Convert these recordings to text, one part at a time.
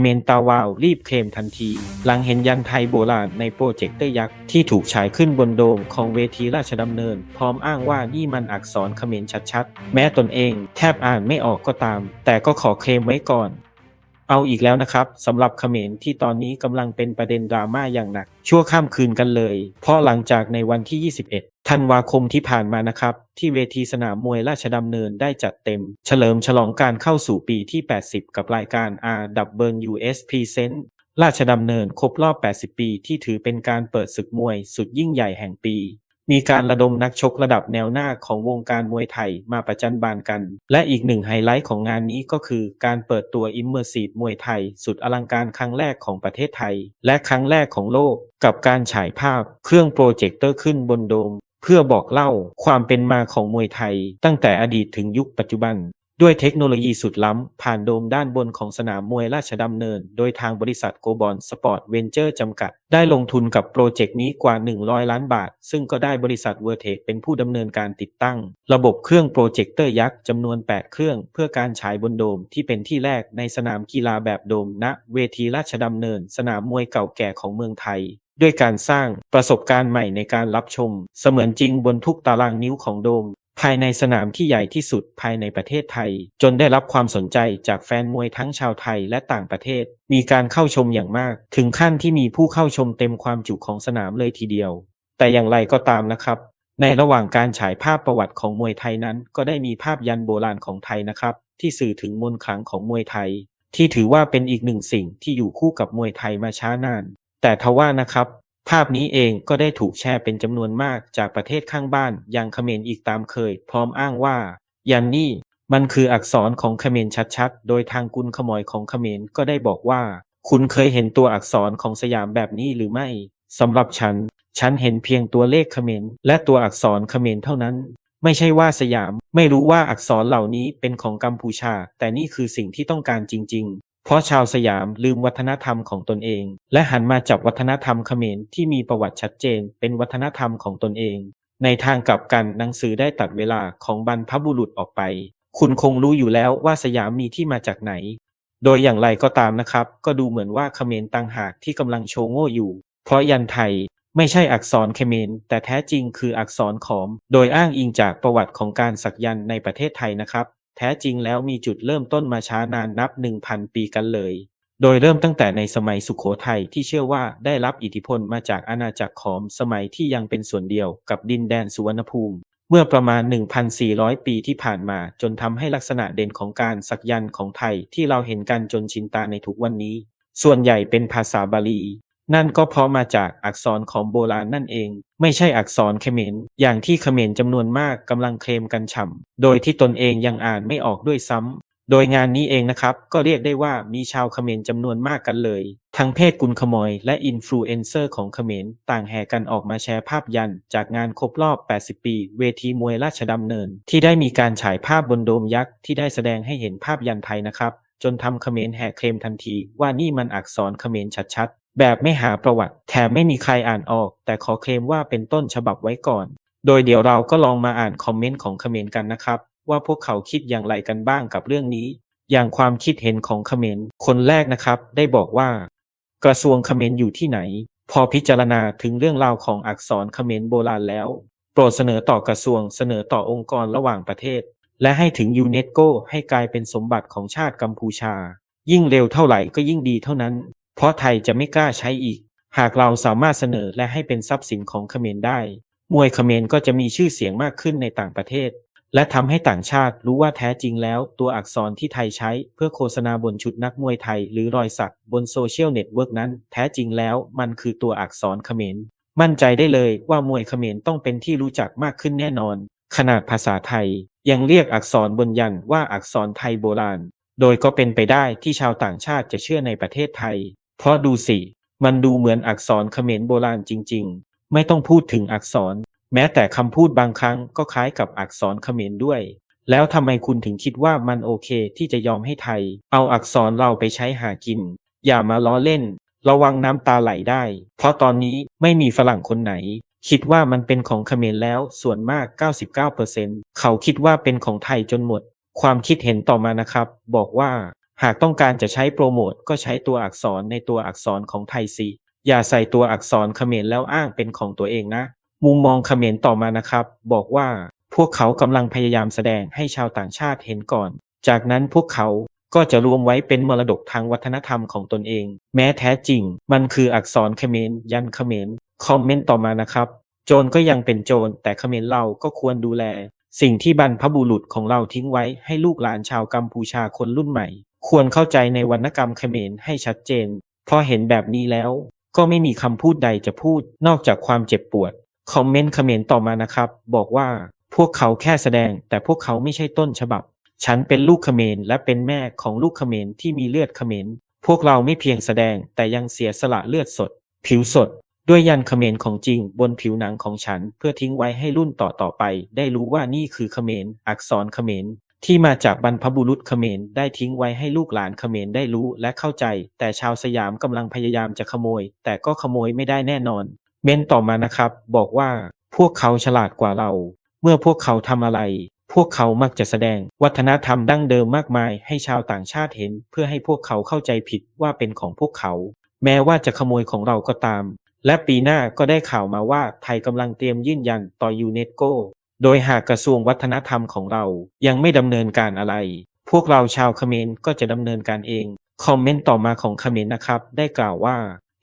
เมนตาวาวรีบเคลมทันที หลังเห็นยันไทยโบราณในโปรเจคเตอร์ยักษ์ที่ถูกฉายขึ้นบนโดมของเวทีราชดำเนิน พร้อมอ้างว่านี่มันอักษรเขมรชัดๆ แม้ตนเอง แทบอ่านไม่ออกก็ตาม แต่ก็ขอเคลมไว้ก่อน เอาอีกแล้วนะครับสำหรับเขมรที่ตอนนี้กำลังเป็นประเด็นดราม่าอย่างหนัก ชั่วข้ามคืนกันเลย เพราะหลังจากในวันที่ 21 ธันวาคมที่ผ่านมานะครับ ที่เวทีสนามมวยราชดำเนินได้จัดเต็ม เฉลิมฉลองการเข้าสู่ปีที่ 80 กับรายการ RWS Present ราชดำเนินครบรอบ 80 ปีที่ถือเป็นการเปิดศึกมวยสุดยิ่งใหญ่แห่งปี มีการระดมนักชกระดับแนวหน้าของวงการมวยไทยมาประจันบานกัน และอีกหนึ่งไฮไลท์ของงานนี้ก็คือการเปิดตัว Immersive มวยไทย สุดอลังการครั้งแรกของประเทศไทย และครั้งแรกของโลก กับการฉายภาพเครื่องโปรเจคเตอร์ขึ้นบนโดม เพื่อบอกเล่าความเป็นมาของมวยไทย ตั้งแต่อดีตถึงยุคปัจจุบัน ด้วยเทคโนโลยีสุดล้ำ ผ่านโดมด้านบนของสนามมวยราชดำเนิน โดยทางบริษัทโกบอลสปอร์ตเวนเจอร์จำกัด ได้ลงทุนกับโปรเจกต์นี้กว่า 100 ล้านบาท ซึ่งก็ได้บริษัทเวอร์เทคเป็นผู้ดำเนินการติดตั้ง ระบบเครื่องโปรเจคเตอร์ยักษ์จำนวน 8 เครื่อง เพื่อการฉายบนโดมที่เป็นที่แรกในสนามกีฬาแบบโดมณเวทีราชดำเนิน สนามมวยเก่าแก่ของเมืองไทยด้วยการสร้างประสบการณ์ใหม่ในการรับชม เสมือนจริงบนทุกตารางนิ้วของโดม ภายในสนามที่ใหญ่ที่สุดภายในประเทศไทย จนได้รับความสนใจจากแฟนมวยทั้งชาวไทยและต่างประเทศ มีการเข้าชมอย่างมาก ถึงขั้นที่มีผู้เข้าชมเต็มความจุของสนามเลยทีเดียว แต่อย่างไรก็ตามนะครับ ในระหว่างการฉายภาพประวัติของมวยไทยนั้น ก็ได้มีภาพยันโบราณของไทยนะครับ ที่สื่อถึงมนต์ขลังของมวยไทย ที่ถือว่าเป็นอีกหนึ่งสิ่งที่อยู่คู่กับมวยไทยมาช้านาน แต่ทว่านะครับ ภาพนี้เองก็ได้ถูกแชร์เป็นจำนวนมากจากประเทศข้างบ้านอย่างเขมรอีกตามเคย พร้อมอ้างว่า ยันนี่ มันคืออักษรของเขมรชัดๆ โดยทางกุลขโมยของเขมรก็ได้บอกว่า คุณเคยเห็นตัวอักษรของสยามแบบนี้หรือไม่สำหรับฉัน ฉันเห็นเพียงตัวเลขเขมรและตัวอักษรเขมรเท่านั้น ไม่ใช่ว่าสยามไม่รู้ว่าอักษรเหล่านี้เป็นของกัมพูชา แต่นี่คือสิ่งที่ต้องการจริงๆ เพราะชาวสยามลืมวัฒนธรรมของตนเอง และหันมาจับวัฒนธรรมเขมรที่มีประวัติชัดเจน เป็นวัฒนธรรมของตนเอง ในทางกลับกันหนังสือได้ตัดเวลาของบรรพบุรุษออกไป คุณคงรู้อยู่แล้วว่าสยามมีที่มาจากไหน โดยอย่างไรก็ตามนะครับ ก็ดูเหมือนว่าเขมรต่างหากที่กำลังโชว์โง่อยู่ เพราะยันไทยไม่ใช่อักษรเขมรแต่แท้จริงคืออักษรขอม โดยอ้างอิงจากประวัติของการสักยันในประเทศไทยนะครับ แท้จริงแล้วมีจุดเริ่มต้นมาช้านานนับ 1,000 ปีกันเลย โดยเริ่มตั้งแต่ในสมัยสุขโขทัยที่เชื่อว่าได้รับอิทธิพลมาจากอาณาจักรขอมสมัยที่ยังเป็นส่วนเดียวกับดินแดนสุวรรณภูมิ เมื่อประมาณ 1,400 ปีที่ผ่านมาจนทำให้ลักษณะเด่นของการสักยันต์ของไทยที่เราเห็นกันจนชินตาในทุกวันนี้ ส่วนใหญ่เป็นภาษาบาลี นั่นก็เพราะมาจากอักษรของโบราณนั่นเอง ไม่ใช่อักษรเขมรอย่างที่เขมรจำนวนมากกำลังเคลมกันฉ่ำโดยที่ตนเองยังอ่านไม่ออกด้วยซ้ำโดยงานนี้เองนะครับ ก็เรียกได้ว่ามีชาวเขมรจำนวนมากกันเลย ทั้งเพศกุลขโมยและอินฟลูเอนเซอร์ของเขมรต่างแห่กันออกมาแชร์ภาพยัน จากงานครบรอบ 80 ปี เวทีมวยราชดำเนิน ที่ได้มีการฉายภาพบนโดมยักษ์ที่ได้แสดงให้เห็นภาพยันไทยนะครับจนทำเขมรแห่เคลมทันทีว่านี่มันอักษรเขมรชัด แบบไม่หาประวัติ แถมไม่มีใครอ่านออก แต่ขอเคลมว่าเป็นต้นฉบับไว้ก่อน โดยเดี๋ยวเราก็ลองมาอ่านคอมเมนต์ของเขมรกันนะครับ ว่าพวกเขาคิดอย่างไรกันบ้างกับเรื่องนี้ อย่างความคิดเห็นของเขมรคนแรกนะครับ ได้บอกว่า กระทรวงเขมรอยู่ที่ไหน พอพิจารณาถึงเรื่องราวของอักษรเขมรโบราณแล้ว โปรดเสนอต่อกระทรวงเสนอต่อองค์กรระหว่างประเทศ และให้ถึงยูเนสโกให้กลายเป็นสมบัติของชาติกัมพูชา ยิ่งเร็วเท่าไหร่ก็ยิ่งดีเท่านั้น เพราะไทยจะไม่กล้าใช้อีก หากเราสามารถเสนอและให้เป็นทรัพย์สินของเขมรได้ มวยเขมรก็จะมีชื่อเสียงมากขึ้นในต่างประเทศ และทำให้ต่างชาติรู้ว่าแท้จริงแล้ว ตัวอักษรที่ไทยใช้เพื่อโฆษณาบนชุดนักมวยไทย หรือรอยสักบนโซเชียลเน็ตเวิร์กนั้น แท้จริงแล้วมันคือตัวอักษรเขมรมั่นใจได้เลยว่ามวยเขมรต้องเป็นที่รู้จักมากขึ้นแน่นอน ขนาดภาษาไทยยังเรียกอักษรบนยันว่าอักษรไทยโบราณ โดยก็เป็นไปได้ที่ชาวต่างชาติจะเชื่อในประเทศไทย เพราะดูสิ มันดูเหมือนอักษรเขมรโบราณจริง ๆ ไม่ต้องพูดถึงอักษร แม้แต่คำพูดบางครั้งก็คล้ายกับอักษรเขมรด้วย แล้วทำไมคุณถึงคิดว่ามันโอเคที่จะยอมให้ไทย เอาอักษรเราไปใช้หากิน อย่ามาล้อเล่น ระวังน้ำตาไหลได้ เพราะตอนนี้ไม่มีฝรั่งคนไหน คิดว่ามันเป็นของเขมรแล้วส่วนมาก 99%เขาคิดว่าเป็นของไทยจนหมด ความคิดเห็นต่อมานะครับ บอกว่า หากต้องการจะใช้โปรโมทก็ใช้ตัวอักษรในตัวอักษรของไทยสิอย่าใส่ตัวอักษรเขมรแล้วอ้างเป็นของตัวเองนะ มุมมองเขมรต่อมานะครับ บอกว่าพวกเขากำลังพยายามแสดงให้ชาวต่างชาติเห็นก่อน จากนั้นพวกเขาก็จะรวมไว้เป็นมรดกทางวัฒนธรรมของตนเอง แม้แท้จริง มันคืออักษรเขมรยันเขมรคอมเมนต์ต่อมานะครับ โจรก็ยังเป็นโจรแต่เขมรเราก็ควรดูแล สิ่งที่บรรพบุรุษของเราทิ้งไว้ให้ลูกหลานชาวกัมพูชาคนรุ่นใหม่ ควรเข้าใจในวรรณกรรมเขมรให้ชัดเจน พอเห็นแบบนี้แล้ว ก็ไม่มีคำพูดใดจะพูดนอกจากความเจ็บปวด คอมเมนต์เขมรต่อมานะครับ บอกว่าพวกเขาแค่แสดง แต่พวกเขาไม่ใช่ต้นฉบับ ฉันเป็นลูกเขมรและเป็นแม่ของลูกเขมรที่มีเลือดเขมรพวกเราไม่เพียงแสดงแต่ยังเสียสละเลือดสด ผิวสด ด้วยยันเขมรของจริงบนผิวหนังของฉัน เพื่อทิ้งไว้ให้รุ่นต่อต่อๆไป ได้รู้ว่านี่คือเขมรอักษรเขมร ที่มาจากบรรพบุรุษเขมรได้ทิ้งไว้ให้ลูกหลานเขมรได้รู้และเข้าใจ แต่ชาวสยามกำลังพยายามจะขโมย แต่ก็ขโมยไม่ได้แน่นอน เมนต่อมานะครับ บอกว่าพวกเขาฉลาดกว่าเรา เมื่อพวกเขาทำอะไร พวกเขามักจะแสดง วัฒนธรรมดั้งเดิมมากมาย ให้ชาวต่างชาติเห็น เพื่อให้พวกเขาเข้าใจผิดว่าเป็นของพวกเขา แม้ว่าจะขโมยของเราก็ตาม และปีหน้าก็ได้ข่าวมาว่าไทยกำลังเตรียมยื่นยันต่อยูเนสโก โดยหากกระทรวงวัฒนธรรมของเรายังไม่ดำเนินการอะไร พวกเราชาวเขมรก็จะดำเนินการเอง คอมเมนต์ต่อมาของเขมรนะครับ ได้กล่าวว่า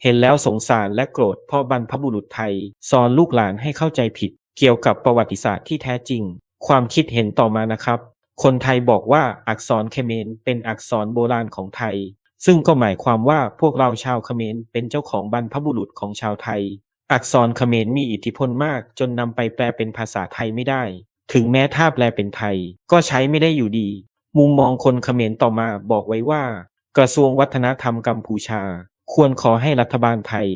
เห็นแล้วสงสารและโกรธพราะบรรพบุรุษไทย สอนลูกหลานให้เข้าใจผิด เกี่ยวกับประวัติศาสตร์ที่แท้จริง ความคิดเห็นต่อมานะครับ คนไทยบอกว่าอักษรเขมรเป็นอักษรโบราณของไทยซึ่งก็หมายความว่าพวกเราชาวเขมรเป็นเจ้าของบรรพบุรุษของชาวไทย อักษรเขมรมีอิทธิพลมากจนนำไปแปลเป็นภาษาไทยไม่ได้ ถึงแม้ถ้าแปลเป็นไทย ก็ใช้ไม่ได้อยู่ดี มุมมองคนเขมรต่อมาบอกไว้ว่า กระทรวงวัฒนธรรมกัมพูชา ควรขอให้รัฐบาลไทย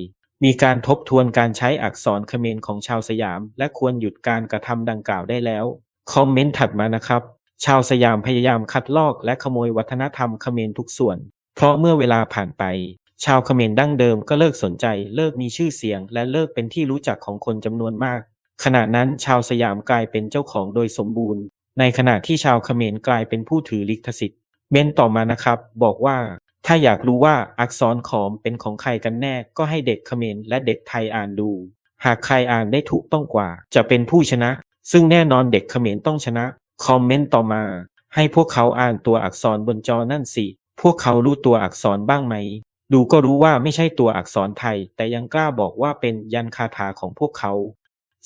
มีการทบทวนการใช้อักษรเขมรของชาวสยาม และควรหยุดการกระทำดังกล่าวได้แล้ว คอมเมนต์ถัดมานะครับ ชาวสยามพยายามคัดลอกและขโมยวัฒนธรรมเขมรทุกส่วน เพราะเมื่อเวลาผ่านไป ชาวเขมรดั้งเดิมก็เลิกสนใจ เลิกมีชื่อเสียง และเลิกเป็นที่รู้จักของคนจำนวนมาก ขณะนั้นชาวสยามกลายเป็นเจ้าของโดยสมบูรณ์ ในขณะที่ชาวเขมรกลายเป็นผู้ถือลิขสิทธิ์ เมนต่อมานะครับ บอกว่า ถ้าอยากรู้ว่าอักษรขอมเป็นของใครกันแน่ ก็ให้เด็กเขมรและเด็กไทยอ่านดู หากใครอ่านได้ถูกต้องกว่า จะเป็นผู้ชนะ ซึ่งแน่นอนเด็กเขมรต้องชนะ คอมเมนต์ต่อมา ให้พวกเขาอ่านตัวอักษรบนจอนั่นสิพวกเขารู้ตัวอักษรบ้างไหม ดูก็รู้ว่าไม่ใช่ตัวอักษรไทย แต่ยังกล้าบอกว่าเป็นยันคาถาของพวกเขา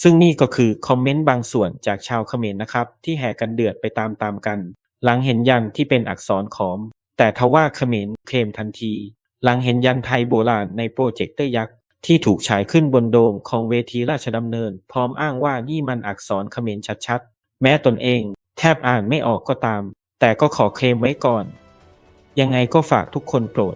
ซึ่งนี่ก็คือคอมเมนต์บางส่วนจากชาวเขมรนะครับ ที่แห่กันเดือดไปตามๆกัน หลังเห็นยันที่เป็นอักษรขอม แต่ทว่าเขมรเคลมทันที หลังเห็นยันไทยโบราณในโปรเจคเตอร์ยักษ์ที่ถูกฉายขึ้นบนโดมของเวทีราชดำเนิน พร้อมอ้างว่านี่มันอักษรเขมรชัดๆ แม้ตนเอง แทบอ่านไม่ออกก็ตาม แต่ก็ขอเคลมไว้ก่อน ยังไงก็ฝากทุกคนโปรด